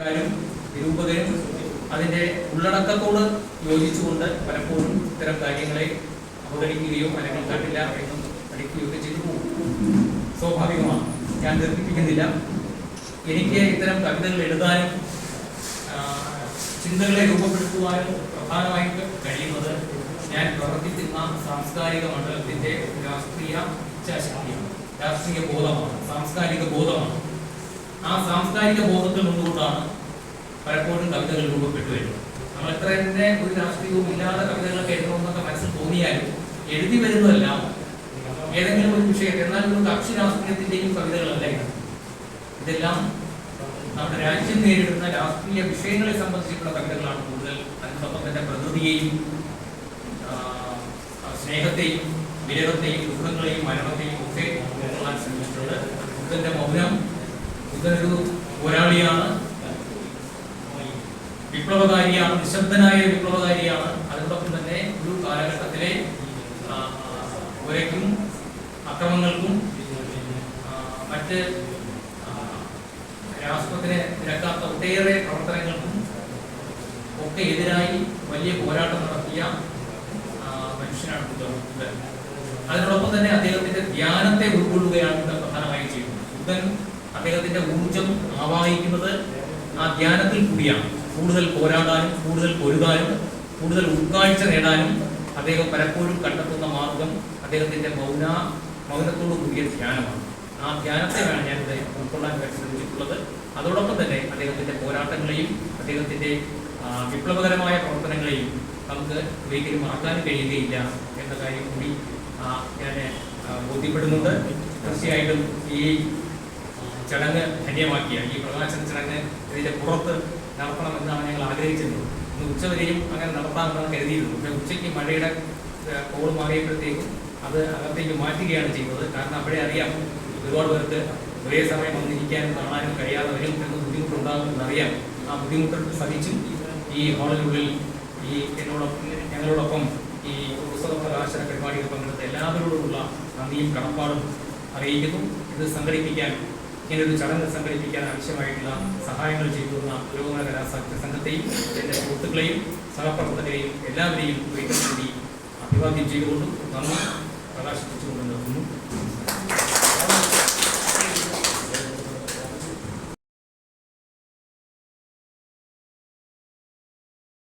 നിരൂപകരും അതിന്റെ ഉള്ളടക്കത്തോട് യോജിച്ചുകൊണ്ട് പലപ്പോഴും ഇത്തരം കാര്യങ്ങളെ അവഗണിക്കുകയോ അല്ലെങ്കിൽ കണ്ടില്ല എന്നും പഠിക്കുകയോ ഒക്കെ ചെയ്തു പോകും. സ്വാഭാവികമാണ്. ഞാൻ ദീർഘിപ്പിക്കുന്നില്ല. എനിക്ക് ഇത്തരം കവിതകൾ എഴുതാനും ചിന്തകളെ രൂപപ്പെടുത്തുവാനും പ്രധാനമായിട്ട് കഴിയുന്നത് ഞാൻ പ്രവർത്തിക്കുന്ന സാംസ്കാരിക മണ്ഡലത്തിന്റെ രാഷ്ട്രീയ ഇച്ഛാശക്തിയാണ് രാഷ്ട്രീയ ബോധമാണ്. സാംസ്കാരിക ബോധമാണ്. ആ സാംസ്കാരിക ബോധത്തിൽ നിന്നുകൊണ്ടാണ് പലപ്പോഴും കവിതകൾ രൂപപ്പെട്ടു വരുന്നത്. നമ്മൾ എത്ര തന്നെ ഒരു രാഷ്ട്രീയവും ഇല്ലാതെ കവിതകളൊക്കെ എഴുതണമെന്നൊക്കെ മനസ്സിൽ തോന്നിയാലും എഴുതി വരുന്നതെല്ലാം ഏതെങ്കിലും ഒരു വിഷയത്തെ എന്നാൽ ഒരു കക്ഷി രാഷ്ട്രീയത്തിന്റെയും കവിതകളല്ല ഇത്. ഇതെല്ലാം നമ്മുടെ രാജ്യം നേരിടുന്ന രാഷ്ട്രീയ വിഷയങ്ങളെ സംബന്ധിച്ചിട്ടുള്ള കവിതകളാണ് കൂടുതൽ. അതിനോടൊപ്പം തന്നെ പ്രകൃതിയെയും സ്നേഹത്തെയും വിരഹത്തെയും ദുഃഖങ്ങളെയും മരണത്തെയും ഒക്കെ ഉൾക്കൊള്ളാൻ ശ്രമിച്ചിട്ടുണ്ട് ബുദ്ധന്റെ മൗനം ബുദ്ധനൊരു പോരാളിയാണ്. വിപ്ലവകാരിയാണ് നിശബ്ദനായ വിപ്ലവകാരിയാണ്. അതോടൊപ്പം തന്നെ ഒരു കാലഘട്ടത്തിലെ കൊലയ്ക്കും അക്രമങ്ങൾക്കും മറ്റ് രാഷ്ട്രത്തിന് നിരക്കാത്ത ഒട്ടേറെ പ്രവർത്തനങ്ങൾക്കും ഒക്കെ എതിരായി വലിയ പോരാട്ടം നടത്തിയ മനുഷ്യനാണ് ബുദ്ധൻ. അതിനോടൊപ്പം തന്നെ അദ്ദേഹത്തിന്റെ ധ്യാനത്തെ ഉൾക്കൊള്ളുകയാണ് ബുദ്ധൻ പ്രധാനമായും ചെയ്യുന്നത്. ബുദ്ധൻ അദ്ദേഹത്തിന്റെ ഊർജം ആവാഹിക്കുന്നത് ആ ധ്യാനത്തിൽ കൂടിയാണ്. കൂടുതൽ പോരാടാനും കൂടുതൽ പൊരുതാനും കൂടുതൽ ഉൾക്കാഴ്ച നേടാനും അദ്ദേഹം പലപ്പോഴും കണ്ടെത്തുന്ന മാർഗം അദ്ദേഹത്തിന്റെ മൗന മൗനത്തോടു കൂടിയ ധ്യാനമാണ്. ആ ധ്യാനത്തെയാണ് ഞാൻ ഞാനിവിടെ ഉൾക്കൊള്ളാൻ ശ്രമിച്ചിട്ടുള്ളത്. അതോടൊപ്പം തന്നെ അദ്ദേഹത്തിന്റെ പോരാട്ടങ്ങളെയും അദ്ദേഹത്തിന്റെ വിപ്ലവകരമായ പ്രവർത്തനങ്ങളെയും നമുക്ക് ഒരിക്കലും മറക്കാൻ കഴിയുകയില്ല എന്ന കാര്യം കൂടി ഞാൻ ബോധ്യപ്പെടുന്നുണ്ട്. തീർച്ചയായിട്ടും ഈ ചടങ്ങ് ധന്യമാക്കിയ ഈ പ്രകാശന ചടങ്ങ് ഇതിന്റെ പുറത്ത് നടത്തണമെന്നാണ് ഞങ്ങൾ ആഗ്രഹിച്ചിരുന്നത്. ഇന്ന് ഉച്ചവരെയും അങ്ങനെ നടത്താമെന്ന് കരുതിയിരുന്നു പക്ഷേ ഉച്ചയ്ക്ക് മഴയുടെ കോൾ മാറിയപ്പോഴത്തേക്കും അത് അകത്തേക്ക് മാറ്റുകയാണ് ചെയ്യുന്നത് കാരണം അവിടെ അറിയാം ഒരുപാട് പേർക്ക് ഒരേ സമയം വന്നിരിക്കാനും കാണാനും കഴിയാത്തവരും എന്ന് ബുദ്ധിമുട്ടുണ്ടാകുമെന്ന് അറിയാം ആ ബുദ്ധിമുട്ട് സഹിച്ചും ഈ ഹാളിനുള്ളിൽ ഈ എന്നോടൊപ്പം ഞങ്ങളോടൊപ്പം ഈ പുസ്തക പ്രകാശന പരിപാടിയിൽ പങ്കെടുത്ത എല്ലാവരോടുമുള്ള നന്ദിയും കടപ്പാടും അറിയിക്കുന്നു. ഇത് സംഘടിപ്പിക്കാൻ ഇങ്ങനൊരു ചടങ്ങ് സംഘടിപ്പിക്കാൻ ആവശ്യമായിട്ടുള്ള സഹായങ്ങൾ ചെയ്തുവന്ന പുരോഗമന കലാസാഹിത്യ സംഘത്തെയും എന്റെ സുഹൃത്തുക്കളെയും സഹപ്രവർത്തകരെയും എല്ലാവരെയും ഒരിക്കൽ കൂടി അഭിവാദ്യം ചെയ്തുകൊണ്ടും നന്ദി.